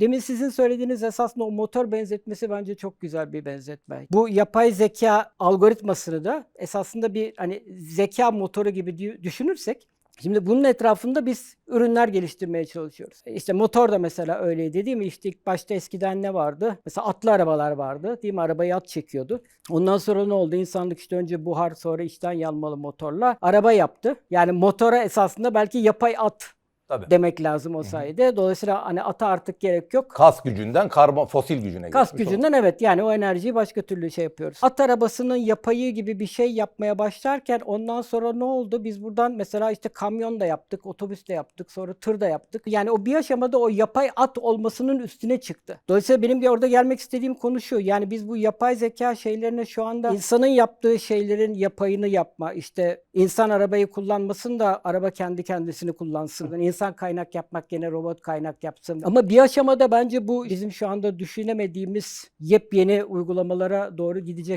demin sizin söylediğiniz esasında o motor benzetmesi bence çok güzel bir benzetme. Bu yapay zeka algoritmasını da esasında bir hani zeka motoru gibi dü- düşünürsek Şimdi bunun etrafında biz ürünler geliştirmeye çalışıyoruz. E İşte motor da mesela öyleydi değil mi? İşte ilk başta eskiden ne vardı? Mesela atlı arabalar vardı değil mi? Arabayı at çekiyordu. Ondan sonra ne oldu? İnsanlık işte önce buhar sonra içten yanmalı motorla araba yaptı. Yani motora esasında belki yapay at Tabii. demek lazım o sayede. Dolayısıyla hani ata artık gerek yok. Kas gücünden karbon fosil gücüne Kas gücünden evet yani o enerjiyi başka türlü şey yapıyoruz. At arabasının yapayı gibi bir şey yapmaya başlarken ondan sonra ne oldu? Biz buradan mesela işte kamyon da yaptık, otobüs de yaptık, sonra tır da yaptık. Yani o bir aşamada o yapay at olmasının üstüne çıktı. Dolayısıyla benim bir orada gelmek istediğim konu şu. Yani biz bu yapay zeka şeylerine şu anda insanın yaptığı şeylerin yapayını yapma. işte insan arabayı kullanmasın da araba kendi kendisini kullansın. Yani insan kaynak yapmak gene robot kaynak yapsın. Ama bir aşamada bence bu bizim şu anda düşünemediğimiz yepyeni uygulamalara doğru gidecek.